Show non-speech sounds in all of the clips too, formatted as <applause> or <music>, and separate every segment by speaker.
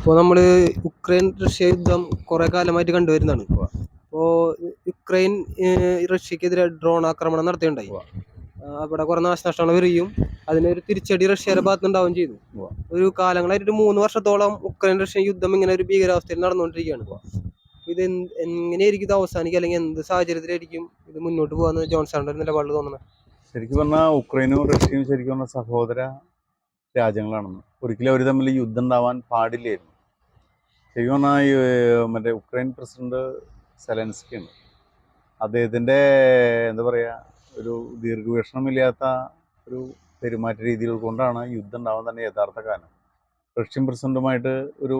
Speaker 1: ഇപ്പോൾ നമ്മൾ Ukraine Russia യുദ്ധം കുറേ കാലമായിട്ട് കണ്ടുവരുന്നതാണ്. അപ്പോൾ യുക്രൈൻ റഷ്യക്കെതിരെ ഡ്രോൺ ആക്രമണം നടത്തുകയുണ്ടായി ആ, അവിടെ കുറേ നാശനഷ്ടങ്ങൾ വരികയും അതിനൊരു തിരിച്ചടി റഷ്യയുടെ ഭാഗത്തുനിന്നുണ്ടാവുകയും ചെയ്തു.
Speaker 2: ഉവ്വ.
Speaker 1: ഒരു കാലങ്ങളായിട്ട് മൂന്ന് വർഷത്തോളം ഉക്രൈൻ റഷ്യ യുദ്ധം ഇങ്ങനെ ഒരു ഭീകരാവസ്ഥയിൽ നടന്നുകൊണ്ടിരിക്കുകയാണ്. ഇത് എങ്ങനെയായിരിക്കും ഇത് അവസാനിക്കുക? അല്ലെങ്കിൽ എന്ത് സാഹചര്യത്തിലായിരിക്കും ഇത് മുന്നോട്ട് പോകാന്ന് ജോൺസണിന്റെ നിലപാട് നിലപാടിൽ തോന്നുന്നത്?
Speaker 2: ശരിക്കും പറഞ്ഞാൽ ഉക്രൈനും റഷ്യയും ശരിക്കും പറഞ്ഞാൽ സഹോദര രാജ്യങ്ങളാണെന്ന്. ഒരിക്കലും അവർ തമ്മിൽ യുദ്ധം ഉണ്ടാവാൻ പാടില്ലായിരുന്നു. ശരിക്കും പറഞ്ഞാൽ മറ്റേ ഉക്രൈൻ പ്രസിഡന്റ് സെലൻസ്കിയാണ്. അദ്ദേഹത്തിന്റെ എന്താ പറയുക ഒരു ദീർഘവീക്ഷണമില്ലാത്ത ഒരു പെരുമാറ്റ രീതികൾ കൊണ്ടാണ് യുദ്ധം ഉണ്ടാവാൻ തന്നെ യഥാർത്ഥ കാരണം. റഷ്യൻ പ്രസിഡന്റുമായിട്ട് ഒരു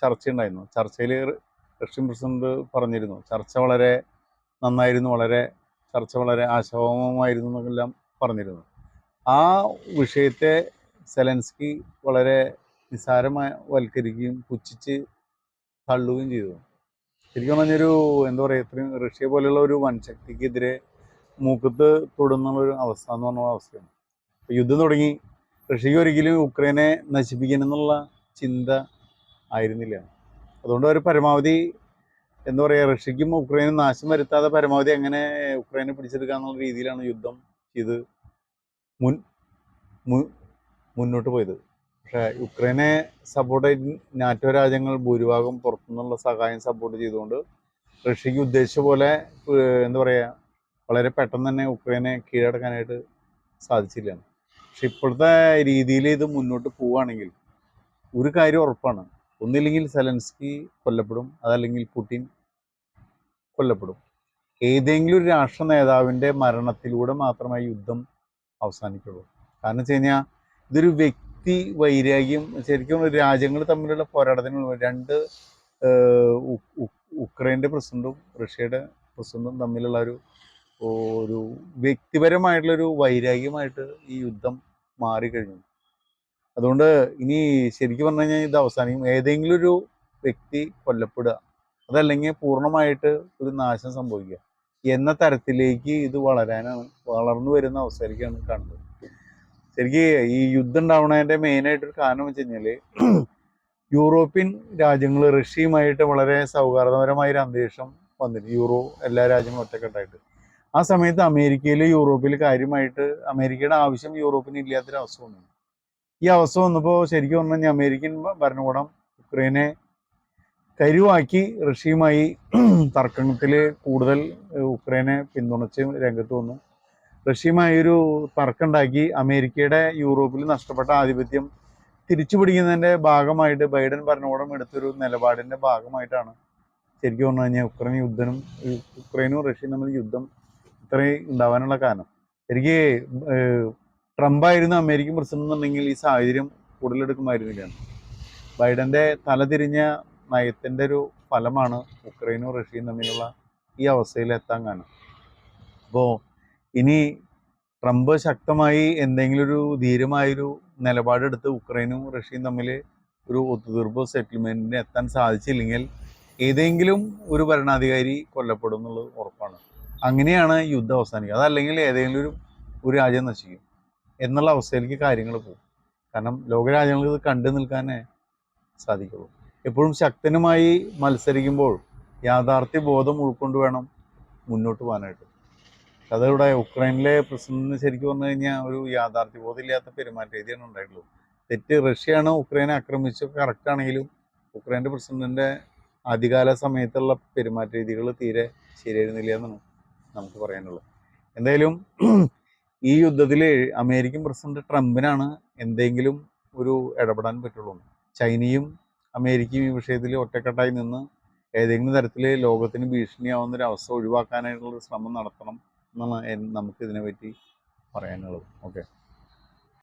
Speaker 2: ചർച്ച ഉണ്ടായിരുന്നു ചർച്ചയിൽ റഷ്യൻ പ്രസിഡന്റ് പറഞ്ഞിരുന്നു ചർച്ച വളരെ നന്നായിരുന്നു വളരെ ചർച്ച വളരെ ആശാവഹമായിരുന്നു എന്നെല്ലാം പറഞ്ഞിരുന്നു. ആ വിഷയത്തെ സെലൻസ്കി വളരെ നിസ്സാരമായി വൽക്കരിക്കുകയും പുച്ഛിച്ച് തള്ളുകയും ചെയ്തു. ശരിക്കും പറഞ്ഞൊരു എന്താ പറയുക ഇത്രയും റഷ്യ പോലെയുള്ള ഒരു വൻശക്തിക്കെതിരെ മൂക്കത്ത് തൊടുന്നുള്ള ഒരു അവസ്ഥ എന്ന് പറഞ്ഞ അവസ്ഥയാണ്. യുദ്ധം തുടങ്ങി. റഷ്യക്ക് ഒരിക്കലും യുക്രൈനെ നശിപ്പിക്കണമെന്നുള്ള ചിന്ത ആയിരുന്നില്ല. അതുകൊണ്ട് അവർ പരമാവധി എന്താ പറയുക റഷ്യക്കും ഉക്രൈനും നാശം വരുത്താതെ പരമാവധി എങ്ങനെ ഉക്രൈനെ പിടിച്ചെടുക്കുക എന്നുള്ള രീതിയിലാണ് യുദ്ധം ചെയ്ത് മുൻ മുന്നോട്ട് പോയത്. പക്ഷേ യുക്രൈനെ സപ്പോർട്ട് നാറ്റോ രാജ്യങ്ങൾ ഭൂരിഭാഗം പുറത്തുനിന്നുള്ള സഹായം സപ്പോർട്ട് ചെയ്തുകൊണ്ട് റഷ്യക്ക് ഉദ്ദേശിച്ച പോലെ എന്താ പറയുക വളരെ പെട്ടെന്ന് തന്നെ ഉക്രൈനെ കീഴടക്കാനായിട്ട് സാധിച്ചില്ല. പക്ഷെ ഇപ്പോഴത്തെ രീതിയിൽ ഇത് മുന്നോട്ട് പോവുകയാണെങ്കിൽ ഒരു കാര്യം ഉറപ്പാണ്. ഒന്നില്ലെങ്കിൽ സെലൻസ്കി കൊല്ലപ്പെടും അതല്ലെങ്കിൽ പുടിൻ കൊല്ലപ്പെടും. ഏതെങ്കിലും ഒരു രാഷ്ട്ര നേതാവിന്റെ മരണത്തിലൂടെ മാത്രമേ യുദ്ധം അവസാനിക്കുള്ളൂ. കാരണം വെച്ച് കഴിഞ്ഞാൽ ഇതൊരു വ്യക്തി വൈരാഗ്യം ശരിക്കും രാജ്യങ്ങൾ തമ്മിലുള്ള പോരാട്ടത്തിനുള്ള രണ്ട് ഉക്രൈന്റെ പ്രസിഡന്റും റഷ്യയുടെ പ്രസിഡന്റും തമ്മിലുള്ള ഒരു ഒരു വ്യക്തിപരമായിട്ടുള്ളൊരു വൈരാഗ്യമായിട്ട് ഈ യുദ്ധം മാറിക്കഴിഞ്ഞു. അതുകൊണ്ട് ഇനി ശരിക്കും പറഞ്ഞു കഴിഞ്ഞാൽ ഇത് അവസാനിക്കും. ഏതെങ്കിലും ഒരു വ്യക്തി കൊല്ലപ്പെടുക അതല്ലെങ്കിൽ പൂർണമായിട്ട് ഒരു നാശം സംഭവിക്കുക എന്ന തരത്തിലേക്ക് ഇത് വളരാനാണ് വളർന്നു വരുന്ന അവസരക്കാണ് കാണുന്നത്. ശരിക്ക് ഈ യുദ്ധം ഉണ്ടാവണതിന്റെ മെയിനായിട്ടൊരു കാരണം വെച്ച് കഴിഞ്ഞാൽ <clears throat> യൂറോപ്യൻ രാജ്യങ്ങൾ റഷ്യയുമായിട്ട് വളരെ സൗഹാർദ്ദപരമായ ഒരു അന്തരീക്ഷം വന്നിരുന്നു യൂറോ എല്ലാ രാജ്യങ്ങളും ഒറ്റക്കെട്ടായിട്ട്. ആ സമയത്ത് അമേരിക്കയിൽ യൂറോപ്പിൽ കാര്യമായിട്ട് അമേരിക്കയുടെ ആവശ്യം യൂറോപ്പിന് ഇല്ലാത്തൊരു അവസ്ഥ വന്നു. ഈ അവസ്ഥ വന്നപ്പോൾ ശരിക്കും പറഞ്ഞു കഴിഞ്ഞാൽ അമേരിക്കൻ ഭരണകൂടം ഉക്രൈനെ കരുവാക്കി റഷ്യയുമായി <clears throat> തർക്കത്തിൽ കൂടുതൽ ഉക്രൈനെ പിന്തുണച്ച് രംഗത്ത് വന്നു. റഷ്യയുമായി ഒരു തർക്കമുണ്ടാക്കി അമേരിക്കയുടെ യൂറോപ്പിൽ നഷ്ടപ്പെട്ട ആധിപത്യം തിരിച്ചു പിടിക്കുന്നതിന്റെ ഭാഗമായിട്ട് ബൈഡൻ ഭരണകൂടം എടുത്തൊരു നിലപാടിന്റെ ഭാഗമായിട്ടാണ് ശരിക്കും പറഞ്ഞു കഴിഞ്ഞാൽ ഉക്രൈൻ യുദ്ധനും ഉക്രൈനും റഷ്യയും തമ്മിൽ യുദ്ധം ഇത്രയും ഉണ്ടാവാനുള്ള കാരണം. എനിക്ക് ട്രംപ് ആയിരുന്നു അമേരിക്കൻ പ്രസിഡന്റ് എന്നുണ്ടെങ്കിൽ ഈ സാഹചര്യം കൂടുതലെടുക്കുമായിരുന്നില്ല ബൈഡന്റെ തലതിരിഞ്ഞ നയത്തിന്റെ ഒരു ഫലമാണ് ഉക്രൈനും റഷ്യയും തമ്മിലുള്ള ഈ അവസ്ഥയിൽ എത്താൻ കാരണം. അപ്പോൾ ഇനി ട്രംപ് ശക്തമായി എന്തെങ്കിലും ഒരു ധീരമായൊരു നിലപാടെടുത്ത് ഉക്രൈനും റഷ്യയും തമ്മിൽ ഒരു ഒത്തുതീർപ്പ് സെറ്റിൽമെന്റിന് എത്താൻ സാധിച്ചില്ലെങ്കിൽ ഏതെങ്കിലും ഒരു ഭരണാധികാരി കൊല്ലപ്പെടും എന്നുള്ളത് ഉറപ്പാണ്. അങ്ങനെയാണ് യുദ്ധം അവസാനിക്കുക. അതല്ലെങ്കിൽ ഏതെങ്കിലും ഒരു ഒരു രാജ്യം നശിക്കും. എന്നുള്ള അവസ്ഥയിലേക്ക് കാര്യങ്ങൾ പോകും. കാരണം ലോകരാജ്യങ്ങൾക്ക് ഇത് കണ്ടു നിൽക്കാനേ സാധിക്കുള്ളൂ. എപ്പോഴും ശക്തനുമായി മത്സരിക്കുമ്പോൾ യാഥാർത്ഥ്യ ബോധം ഉൾക്കൊണ്ട് വേണം മുന്നോട്ട് പോകാനായിട്ട്. അതിവിടെ ഉക്രൈനിലെ പ്രസിഡന്റിന് ശരിക്കും വന്നു കഴിഞ്ഞാൽ ഒരു യാഥാർത്ഥ്യ ബോധമില്ലാത്ത പെരുമാറ്റ രീതിയാണ് ഉണ്ടായിട്ടുള്ളൂ തെറ്റ് റഷ്യയാണ് ഉക്രൈനെ ആക്രമിച്ചത്. കറക്റ്റ് ആണെങ്കിലും ഉക്രൈന്റെ പ്രസിഡന്റിന്റെ ആദ്യകാല സമയത്തുള്ള പെരുമാറ്റ രീതികൾ തീരെ ശരിയായിരുന്നില്ല എന്നാണ് നമുക്ക് പറയാനുള്ളത്. എന്തായാലും ഈ യുദ്ധത്തിൽ അമേരിക്കൻ പ്രസിഡന്റ് ട്രംപിനാണ് എന്തെങ്കിലും ഒരു ഇടപെടാൻ പറ്റുള്ളൂ. ചൈനയും അമേരിക്കയും ഈ വിഷയത്തിൽ ഒറ്റക്കെട്ടായി നിന്ന് ഏതെങ്കിലും തരത്തിൽ ലോകത്തിന് ഭീഷണിയാവുന്ന ഒരു അവസ്ഥ ഒഴിവാക്കാനായിട്ടുള്ള ശ്രമം നടത്തണം. എന്നാണ് എൻ- നമുക്ക് ഇതിനെ പറ്റി പറയാനുള്ളത്. ഓക്കെ